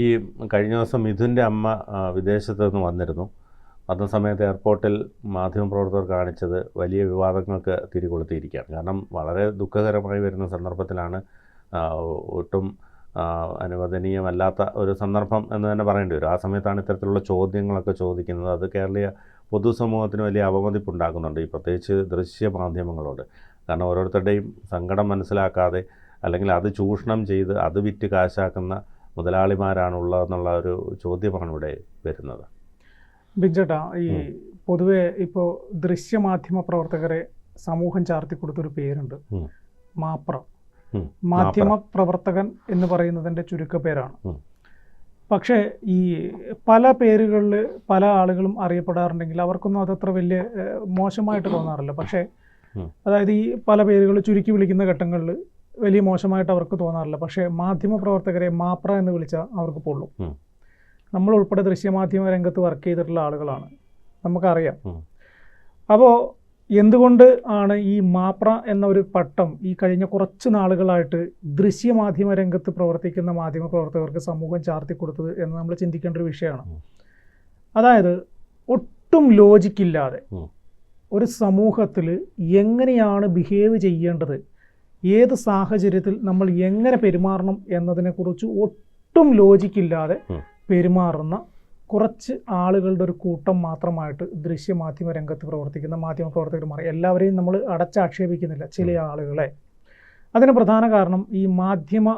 ഈ കഴിഞ്ഞ ദിവസം മിഥുന്റെ അമ്മ വിദേശത്ത് നിന്ന് വന്നിരുന്നു. വന്ന സമയത്ത് എയർപോർട്ടിൽ മാധ്യമപ്രവർത്തകർ കാണിച്ചത് വലിയ വിവാദങ്ങൾക്ക് തിരികൊളുത്തിയിരിക്കുകയാണ്. കാരണം വളരെ ദുഃഖകരമായി വരുന്ന സന്ദർഭത്തിലാണ് ഒട്ടും അനുവദനീയമല്ലാത്ത ഒരു സന്ദർഭം എന്ന് തന്നെ പറയേണ്ടി വരും. ആ സമയത്താണ് ഇത്തരത്തിലുള്ള ചോദ്യങ്ങളൊക്കെ ചോദിക്കുന്നത്. അത് കേരളീയ പൊതുസമൂഹത്തിന് വലിയ അവമതിപ്പുണ്ടാക്കുന്നുണ്ട് ഈ പ്രത്യേകിച്ച് ദൃശ്യ മാധ്യമങ്ങളോട്. കാരണം ഓരോരുത്തരുടെയും സങ്കടം മനസ്സിലാക്കാതെ അല്ലെങ്കിൽ അത് ചൂഷണം ചെയ്ത് അത് വിറ്റ് കാശാക്കുന്ന മുതലാളിമാരാണുള്ളതെന്നുള്ള ഒരു ചോദ്യമാണ് ഇവിടെ വരുന്നത്. ബിജേട്ടാ ഈ പൊതുവെ ഇപ്പോൾ ദൃശ്യമാധ്യമ പ്രവർത്തകരെ സമൂഹം ചാർത്തി കൊടുത്തൊരു പേരുണ്ട്. മാപ്ര. മാധ്യമ പ്രവർത്തകൻ എന്ന് പറയുന്നതിന്റെ ചുരുക്കപ്പേരാണ് പേരാണ്. പക്ഷേ ഈ പല പേരുകളിൽ പല ആളുകളും അറിയപ്പെടാറുണ്ടെങ്കിൽ അവർക്കൊന്നും അതത്ര വലിയ മോശമായിട്ട് തോന്നാറില്ല. പക്ഷേ അതായത് ഈ പല പേരുകൾ ചുരുക്കി വിളിക്കുന്ന ഘട്ടങ്ങളിൽ വലിയ മോശമായിട്ട് അവർക്ക് തോന്നാറില്ല. പക്ഷേ മാധ്യമ പ്രവർത്തകരെ മാപ്ര എന്ന് വിളിച്ചാൽ അവർക്ക് പൊള്ളും. നമ്മൾ ഉൾപ്പെടെ ദൃശ്യമാധ്യമ രംഗത്ത് വർക്ക് ചെയ്തിട്ടുള്ള ആളുകളാണ്. നമുക്കറിയാം. അപ്പോൾ എന്തുകൊണ്ട് ആണ് ഈ മാപ്ര എന്ന ഒരു പട്ടം ഈ കഴിഞ്ഞ കുറച്ച് നാളുകളായിട്ട് ദൃശ്യമാധ്യമ രംഗത്ത് പ്രവർത്തിക്കുന്ന മാധ്യമ പ്രവർത്തകർക്ക് സമൂഹം ചാർത്തി കൊടുത്തത് എന്ന് നമ്മൾ ചിന്തിക്കേണ്ട ഒരു വിഷയമാണ്. അതായത് ഒട്ടും ലോജിക്കില്ലാതെ. ഒരു സമൂഹത്തിൽ എങ്ങനെയാണ് ബിഹേവ് ചെയ്യേണ്ടത് ഏത് സാഹചര്യത്തിൽ നമ്മൾ എങ്ങനെ പെരുമാറണം എന്നതിനെക്കുറിച്ച് ഒട്ടും ലോജിക്കില്ലാതെ. പെരുമാറുന്ന കുറച്ച് ആളുകളുടെ ഒരു കൂട്ടം മാത്രമായിട്ട് ദൃശ്യമാധ്യമ രംഗത്ത് പ്രവർത്തിക്കുന്ന മാധ്യമ പ്രവർത്തകർ മാറി എല്ലാവരെയും നമ്മൾ അടച്ചാക്ഷേപിക്കുന്നില്ല ചില ആളുകളെ. അതിന് പ്രധാന കാരണം ഈ മാധ്യമ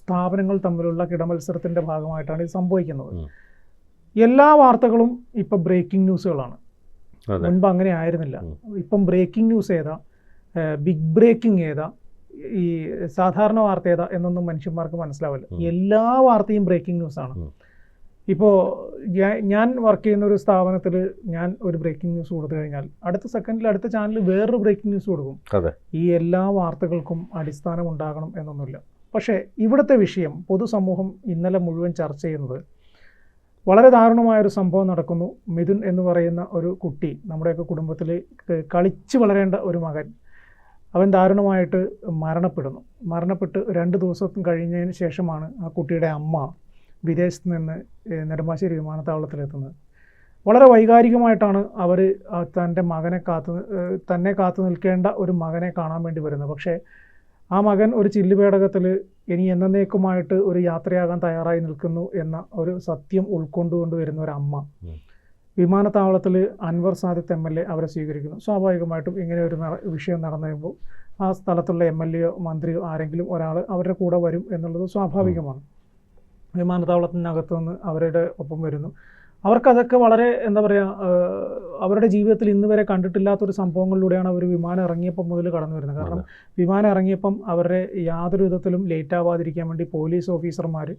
സ്ഥാപനങ്ങൾ തമ്മിലുള്ള കിടമത്സരത്തിന്റെ ഭാഗമായിട്ടാണ് ഇത് സംഭവിക്കുന്നത്. എല്ലാ വാർത്തകളും ഇപ്പം ബ്രേക്കിംഗ് ന്യൂസുകളാണ് മുൻപ് അങ്ങനെ ആയിരുന്നില്ല. ഇപ്പം ബ്രേക്കിംഗ് ന്യൂസ് ഏതാ? ബിഗ് ബ്രേക്കിംഗ് ഏതാ? ഈ സാധാരണ വാർത്ത ഏതാ എന്നൊന്നും മനുഷ്യന്മാർക്ക് മനസ്സിലാവില്ല. എല്ലാ വാർത്തയും ബ്രേക്കിംഗ് ന്യൂസ് ആണ്. ഇപ്പോൾ ഞാൻ വർക്ക് ചെയ്യുന്ന ഒരു സ്ഥാപനത്തിൽ ഞാൻ ഒരു ബ്രേക്കിംഗ് ന്യൂസ് കൊടുത്തു കഴിഞ്ഞാൽ അടുത്ത സെക്കൻഡിൽ അടുത്ത ചാനലിൽ വേറൊരു ബ്രേക്കിംഗ് ന്യൂസ് കൊടുക്കും. ഈ എല്ലാ വാർത്തകൾക്കും അടിസ്ഥാനം ഉണ്ടാകണം എന്നൊന്നുമില്ല. പക്ഷേ ഇവിടുത്തെ വിഷയം പൊതുസമൂഹം ഇന്നലെ മുഴുവൻ ചർച്ച ചെയ്യുന്നത് വളരെ ദാരുണമായൊരു സംഭവം നടക്കുന്നു. മിഥുൻ എന്ന് പറയുന്ന ഒരു കുട്ടി നമ്മുടെയൊക്കെ കുടുംബത്തിൽ കളിച്ച് വളരേണ്ട ഒരു മകൻ അവൻ ദാരുണമായിട്ട് മരണപ്പെടുന്നു. മരണപ്പെട്ട് രണ്ട് ദിവസം കഴിഞ്ഞതിന് ശേഷമാണ് ആ കുട്ടിയുടെ അമ്മ വിദേശത്ത് നിന്ന് നെടുമ്പാശ്ശേരി വിമാനത്താവളത്തിലെത്തുന്നത്. വളരെ വൈകാരികമായിട്ടാണ് അവർ തന്റെ മകനെ കാത്തു തന്നെ കാത്തു നിൽക്കേണ്ട ഒരു മകനെ കാണാൻ വേണ്ടി വരുന്നത്. പക്ഷേ ആ മകൻ ഒരു ചില്ലുപേടകത്തിൽ ഇനി എന്നേക്കുമായിട്ട് ഒരു യാത്രയാകാൻ തയ്യാറായി നിൽക്കുന്നു എന്ന ഒരു സത്യം ഉൾക്കൊണ്ടുകൊണ്ട് വരുന്ന ഒരു അമ്മ. വിമാനത്താവളത്തിൽ Anwar Sadath M L A അവരെ സ്വീകരിക്കുന്നു. സ്വാഭാവികമായിട്ടും ഇങ്ങനെ ഒരു വിഷയം നടന്നു കഴിയുമ്പോൾ ആ സ്ഥലത്തുള്ള എം എൽ എയോ മന്ത്രിയോ ആരെങ്കിലും ഒരാൾ അവരുടെ കൂടെ വരും എന്നുള്ളത് സ്വാഭാവികമാണ്. വിമാനത്താവളത്തിനകത്തു നിന്ന് അവരുടെ ഒപ്പം വരുന്നു. അവർക്കതൊക്കെ വളരെ എന്താ പറയുക അവരുടെ ജീവിതത്തിൽ ഇന്ന് വരെ കണ്ടിട്ടില്ലാത്തൊരു സംഭവങ്ങളിലൂടെയാണ് അവർ വിമാനം ഇറങ്ങിയപ്പം മുതൽ കടന്നു വരുന്നത്. കാരണം വിമാനം ഇറങ്ങിയപ്പം അവരുടെ യാതൊരു വിധത്തിലും ലേറ്റ് ആവാതിരിക്കാൻ വേണ്ടി പോലീസ് ഓഫീസർമാർ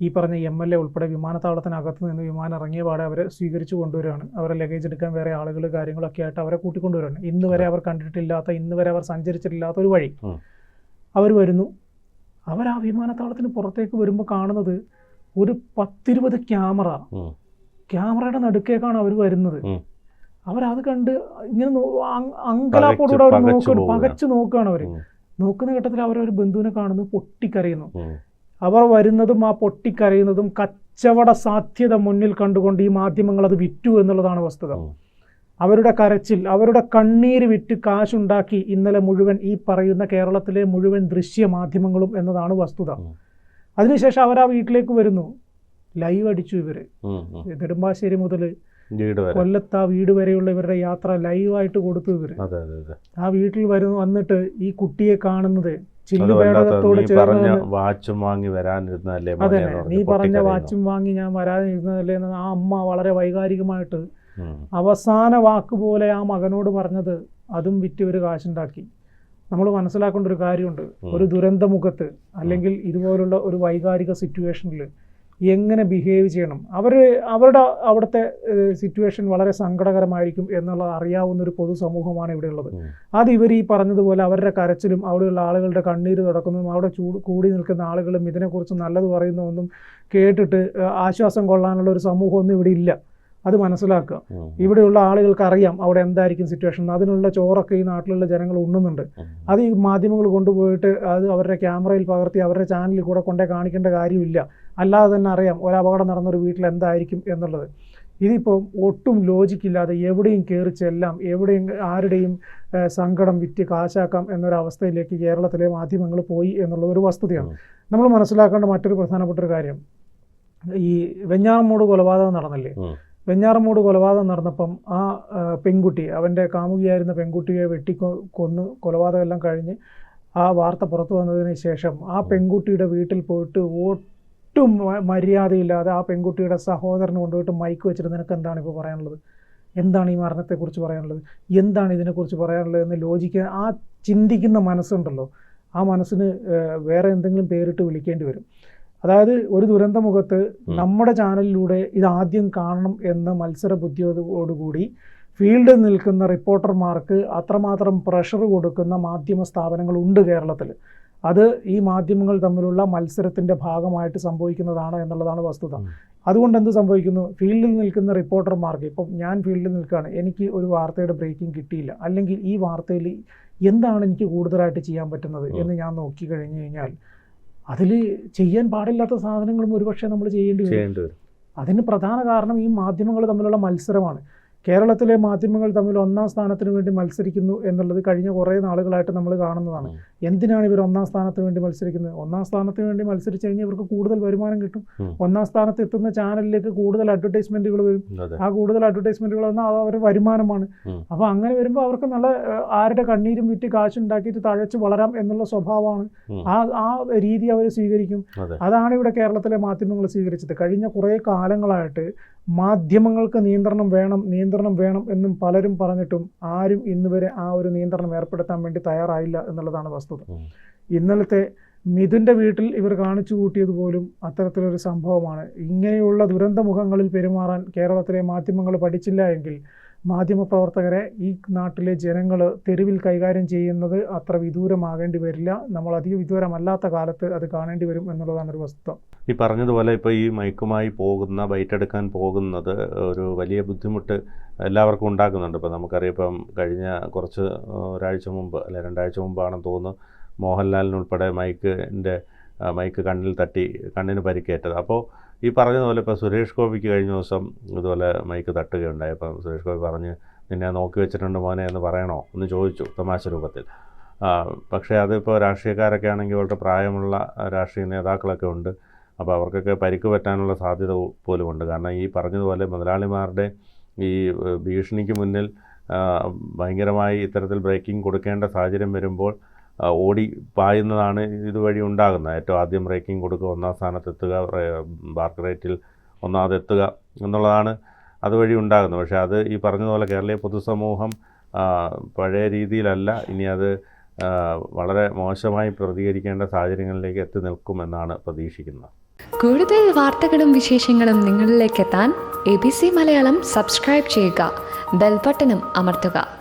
ഈ പറഞ്ഞ എം എൽ എ ഉൾപ്പെടെ വിമാനത്താവളത്തിനകത്ത് നിന്ന് വിമാനം ഇറങ്ങിയ പാടെ അവരെ സ്വീകരിച്ചു കൊണ്ടുവരികയാണ്. അവരെ ലഗേജ് എടുക്കാൻ വേറെ ആളുകൾ കാര്യങ്ങളൊക്കെ ആയിട്ട് അവരെ കൂട്ടിക്കൊണ്ടുവരികയാണ്. ഇന്ന് വരെ അവർ കണ്ടിട്ടില്ലാത്ത ഇന്ന് വരെ അവർ സഞ്ചരിച്ചിട്ടില്ലാത്ത ഒരു വഴി. അവർ വരുന്നു. അവർ ആ വിമാനത്താവളത്തിന് പുറത്തേക്ക് വരുമ്പോൾ കാണുന്നത് ഒരു പത്തിരുപത് ക്യാമറ. ക്യാമറയുടെ നടുക്കേക്കാണ് അവർ വരുന്നത്. അവരത് കണ്ട് ഇങ്ങനെ അങ്കലാപ്പോടുകൂടെ അവർ നോക്കുകയാണ്. പകച്ചു നോക്കുകയാണ് അവർ. നോക്കുന്ന ഘട്ടത്തിൽ അവരൊരു ബന്ധുവിനെ കാണുന്നു പൊട്ടിക്കരയുന്നു. അവർ വരുന്നതും ആ പൊട്ടിക്കരയുന്നതും കച്ചവട സാധ്യത മുന്നിൽ കണ്ടുകൊണ്ട് ഈ മാധ്യമങ്ങൾ അത് വിറ്റു എന്നുള്ളതാണ് വസ്തുത. അവരുടെ കരച്ചിൽ അവരുടെ കണ്ണീര് വിറ്റ് കാശുണ്ടാക്കി ഇന്നലെ മുഴുവൻ ഈ പറയുന്ന കേരളത്തിലെ മുഴുവൻ ദൃശ്യ മാധ്യമങ്ങളും എന്നതാണ് വസ്തുത. അതിനുശേഷം അവർ ആ വീട്ടിലേക്ക് വരുന്നു. ലൈവ് അടിച്ചു ഇവർ. നെടുമ്പാശ്ശേരി മുതൽ കൊല്ലത്ത് ആ വീട് വരെയുള്ള ഇവരുടെ യാത്ര ലൈവായിട്ട് കൊടുത്തു ഇവർ. ആ വീട്ടിൽ വരുന്നു വന്നിട്ട് ഈ കുട്ടിയെ കാണുന്നത് പറഞ്ഞ വാച്ചും വാങ്ങി വരാനിരുന്നല്ലേ മോനെ അതെ നീ പറഞ്ഞ വാച്ചും വാങ്ങി ഞാൻ വരാനിരുന്നതല്ലേ എന്ന് ആ അമ്മ വളരെ വൈകാരികമായിട്ട് അവസാന വാക്ക് പോലെ ആ മകനോട് പറഞ്ഞത് അതും വിറ്റ് ഒരു കാശുണ്ടാക്കി. നമ്മൾ മനസ്സിലാക്കേണ്ട ഒരു കാര്യമുണ്ട്. ഒരു ദുരന്തമുഖത്ത് അല്ലെങ്കിൽ ഇതുപോലുള്ള ഒരു വൈകാരിക സിറ്റുവേഷനിൽ എങ്ങനെ ബിഹേവ് ചെയ്യണം? അവർ അവരുടെ അവിടുത്തെ സിറ്റുവേഷൻ വളരെ സങ്കടകരമായിരിക്കും എന്നുള്ളത് അറിയാവുന്ന ഒരു പൊതുസമൂഹമാണ് ഇവിടെയുള്ളത്. ഉള്ളത് അത് ഇവർ ഈ പറഞ്ഞതുപോലെ അവരുടെ കരച്ചിലും അവിടെയുള്ള ആളുകളുടെ കണ്ണീര് തുടക്കുന്നതും അവിടെ ചൂട് കൂടി നിൽക്കുന്ന ആളുകളും ഇതിനെക്കുറിച്ച് നല്ലത് പറയുന്നതൊന്നും കേട്ടിട്ട് ആശ്വാസം കൊള്ളാനുള്ള ഒരു സമൂഹമൊന്നും ഇവിടെ ഇല്ല. അത് മനസ്സിലാക്കുക. ഇവിടെയുള്ള ആളുകൾക്ക് അറിയാം അവിടെ എന്തായിരിക്കും സിറ്റുവേഷൻ അതിനുള്ള ചോറൊക്കെ ഈ നാട്ടിലുള്ള ജനങ്ങൾ ഉണ്ണുന്നുണ്ട്. അത് ഈ മാധ്യമങ്ങൾ കൊണ്ടുപോയിട്ട് അത് അവരുടെ ക്യാമറയിൽ പകർത്തി അവരുടെ ചാനലിൽ കൂടെ കൊണ്ടേ കാണിക്കേണ്ട കാര്യമില്ല. അല്ലാതെ തന്നെ അറിയാം ഒരു അപകടം നടന്നൊരു വീട്ടിൽ എന്തായിരിക്കും എന്നുള്ളത്. ഇതിപ്പം ഒട്ടും ലോജിക്കില്ലാതെ എവിടെയും കയറി ചെല്ലാം എവിടെയും ആരുടെയും സങ്കടം വിറ്റ് കാശാക്കാം എന്നൊരവസ്ഥയിലേക്ക് കേരളത്തിലെ മാധ്യമങ്ങൾ പോയി എന്നുള്ളത് ഒരു വസ്തുതയാണ്. നമ്മൾ മനസ്സിലാക്കേണ്ട മറ്റൊരു പ്രധാനപ്പെട്ട ഒരു കാര്യം. ഈ വെഞ്ഞാറമ്മൂട് കൊലപാതകം നടന്നില്ലേ? ഉം. വെഞ്ഞാറമ്മൂട് കൊലപാതകം നടന്നപ്പം ആ പെൺകുട്ടി അവന്റെ കാമുകിയായിരുന്ന പെൺകുട്ടിയെ വെട്ടി കൊന്നു കൊന്ന് കൊലപാതകമെല്ലാം കഴിഞ്ഞ് ആ വാർത്ത പുറത്തു വന്നതിന് ശേഷം ആ പെൺകുട്ടിയുടെ വീട്ടിൽ പോയിട്ട് ഒട്ടും മര്യാദയില്ലാതെ ആ പെൺകുട്ടിയുടെ സഹോദരന് കൊണ്ടുപോയിട്ട് മൈക്ക് വെച്ചിട്ട് നിനക്ക് എന്താണ് ഇപ്പോൾ പറയാനുള്ളത്? എന്താണ് ഈ മരണത്തെക്കുറിച്ച് പറയാനുള്ളത്? എന്താണ് ഇതിനെക്കുറിച്ച് പറയാനുള്ളത് എന്ന് ലോജിക്കാൻ ആ ചിന്തിക്കുന്ന മനസ്സുണ്ടല്ലോ. ആ മനസ്സിന് വേറെ എന്തെങ്കിലും പേരിട്ട് വിളിക്കേണ്ടി വരും. അതായത് ഒരു ദുരന്ത മുഖത്ത് നമ്മുടെ ചാനലിലൂടെ ഇത് ആദ്യം കാണണം എന്ന മത്സര ബുദ്ധിയോടുകൂടി ഫീൽഡിൽ നിൽക്കുന്ന റിപ്പോർട്ടർമാർക്ക് അത്രമാത്രം പ്രഷർ കൊടുക്കുന്ന മാധ്യമ സ്ഥാപനങ്ങൾ ഉണ്ട് കേരളത്തിൽ. അത് ഈ മാധ്യമങ്ങൾ തമ്മിലുള്ള മത്സരത്തിന്റെ ഭാഗമായിട്ട് സംഭവിക്കുന്നതാണ് എന്നുള്ളതാണ് വസ്തുത. അതുകൊണ്ട് എന്ത് സംഭവിക്കുന്നു? ഫീൽഡിൽ നിൽക്കുന്ന റിപ്പോർട്ടർമാർക്ക് ഇപ്പം ഞാൻ ഫീൽഡിൽ നിൽക്കുകയാണ് എനിക്ക് ഒരു വാർത്തയുടെ ബ്രേക്കിംഗ് കിട്ടിയില്ല. അല്ലെങ്കിൽ ഈ വാർത്തയിൽ എന്താണ് എനിക്ക് കൂടുതലായിട്ട് ചെയ്യാൻ പറ്റുന്നത് എന്ന് ഞാൻ നോക്കി കഴിഞ്ഞു കഴിഞ്ഞാൽ അതിൽ ചെയ്യാൻ പാടില്ലാത്ത സാധനങ്ങളും ഒരുപക്ഷെ നമ്മൾ ചെയ്യേണ്ടി വരും. അതിന് പ്രധാന കാരണം ഈ മാധ്യമങ്ങൾ തമ്മിലുള്ള മത്സരമാണ്. കേരളത്തിലെ മാധ്യമങ്ങൾ തമ്മിൽ ഒന്നാം സ്ഥാനത്തിന് വേണ്ടി മത്സരിക്കുന്നു എന്നുള്ളത് കഴിഞ്ഞ കുറേ നാളുകളായിട്ട് നമ്മൾ കാണുന്നതാണ്. എന്തിനാണ് ഇവർ ഒന്നാം സ്ഥാനത്തിന് വേണ്ടി മത്സരിക്കുന്നത്? ഒന്നാം സ്ഥാനത്തിന് വേണ്ടി മത്സരിച്ച് കഴിഞ്ഞാൽ ഇവർക്ക് കൂടുതൽ വരുമാനം കിട്ടും. ഒന്നാം സ്ഥാനത്ത് എത്തുന്ന ചാനലിലേക്ക് കൂടുതൽ അഡ്വർടൈസ്മെന്റുകൾ വരും. ആ കൂടുതൽ അഡ്വർടൈസ്മെന്റുകൾ വന്നാൽ അത് അവരുടെ വരുമാനമാണ്. അപ്പോൾ അങ്ങനെ വരുമ്പോൾ അവർക്ക് നല്ല ആരുടെ കണ്ണീരും വിറ്റ് കാശുണ്ടാക്കിയിട്ട് തഴച്ച് വളരാം എന്നുള്ള സ്വഭാവമാണ്. ആ ആ രീതി അവർ സ്വീകരിക്കും. അതാണ് ഇവിടെ കേരളത്തിലെ മാധ്യമങ്ങൾ സ്വീകരിച്ചത്. കഴിഞ്ഞ കുറേ കാലങ്ങളായിട്ട് മാധ്യമങ്ങൾക്ക് നിയന്ത്രണം വേണം നിയന്ത്രണം വേണം എന്നും പലരും പറഞ്ഞിട്ടും ആരും ഇന്ന് വരെ ആ ഒരു നിയന്ത്രണം ഏർപ്പെടുത്താൻ വേണ്ടി തയ്യാറായില്ല എന്നുള്ളതാണ് വസ്തുത. ഇന്നലത്തെ മിഥുന്റെ വീട്ടിൽ ഇവർ കാണിച്ചു കൂട്ടിയത് പോലും അത്തരത്തിലൊരു സംഭവമാണ് ഇങ്ങനെയുള്ള ദുരന്തമുഖങ്ങളിൽ പെരുമാറാൻ കേരളത്തിലെ മാധ്യമങ്ങൾ പഠിച്ചില്ല എങ്കിൽ മാധ്യമപ്രവർത്തകരെ ഈ നാട്ടിലെ ജനങ്ങൾ തെരുവിൽ കൈകാര്യം ചെയ്യുന്നത് അത്ര വിദൂരമാകേണ്ടി വരില്ല. നമ്മൾ അധിക വിദൂരമല്ലാത്ത കാലത്ത് അത് കാണേണ്ടി വരും എന്നുള്ളതാണ് ഒരു വസ്തുത. ഈ പറഞ്ഞതുപോലെ ഇപ്പോൾ ഈ മയക്കുമായി പോകുന്ന ബൈറ്റെടുക്കാൻ പോകുന്നത് ഒരു വലിയ ബുദ്ധിമുട്ട് എല്ലാവർക്കും ഉണ്ടാക്കുന്നുണ്ട്. ഇപ്പോൾ നമുക്കറിയാം ഇപ്പം കഴിഞ്ഞ കുറച്ച് ഒരാഴ്ച മുമ്പ് അല്ലെ രണ്ടാഴ്ച മുമ്പാണെന്ന് തോന്നുന്നു മോഹൻലാലിനുൾപ്പെടെ മൈക്കിന്റെ മൈക്ക് കണ്ണിൽ തട്ടി കണ്ണിന് പരിക്കേറ്റത്. അപ്പോൾ ഈ പറഞ്ഞതുപോലെ ഇപ്പോൾ സുരേഷ് ഗോപിക്ക് കഴിഞ്ഞ ദിവസം ഇതുപോലെ മൈക്ക് തട്ടുകയുണ്ടായി. അപ്പം സുരേഷ് ഗോപി പറഞ്ഞ് നിന്നെ നോക്കി വെച്ചിട്ടുണ്ട് മോനെ എന്ന് പറയണോ എന്ന് ചോദിച്ചു തമാശ രൂപത്തിൽ. പക്ഷേ അതിപ്പോൾ രാഷ്ട്രീയക്കാരൊക്കെ ആണെങ്കിൽ വളരെ പ്രായമുള്ള രാഷ്ട്രീയ നേതാക്കളൊക്കെ ഉണ്ട്. അപ്പോൾ അവർക്കൊക്കെ പരിക്ക് പറ്റാനുള്ള സാധ്യത പോലും ഉണ്ട്. കാരണം ഈ പറഞ്ഞതുപോലെ മുതലാളിമാരുടെ ഈ ഭീഷണിക്ക് മുന്നിൽ ഭയങ്കരമായി ഇത്തരത്തിൽ ബ്രേക്കിംഗ് കൊടുക്കേണ്ട സാഹചര്യം വരുമ്പോൾ ഓടി പായുന്നതാണ് ഇതുവഴി ഉണ്ടാകുന്നത്. ഏറ്റവും ആദ്യം ബ്രേക്കിംഗ് കൊടുക്കുക ഒന്നാം സ്ഥാനത്തെത്തുക ബാർക്ക് റേറ്റിൽ ഒന്നാമതെത്തുക എന്നുള്ളതാണ് അതുവഴി ഉണ്ടാകുന്നത്. പക്ഷേ അത് ഈ പറഞ്ഞതുപോലെ കേരളീയ പൊതുസമൂഹം പഴയ രീതിയിലല്ല. ഇനി അത് വളരെ മോശമായി പ്രതികരിക്കേണ്ട സാഹചര്യങ്ങളിലേക്ക് എത്തി നിൽക്കുമെന്നാണ് പ്രതീക്ഷിക്കുന്നത്. കൂടുതൽ വാർത്തകളും വിശേഷങ്ങളും നിങ്ങളിലേക്ക് എത്താൻ A B C Malayalam subscribe ചെയ്യുക ബെൽബട്ടനും അമർത്തുക.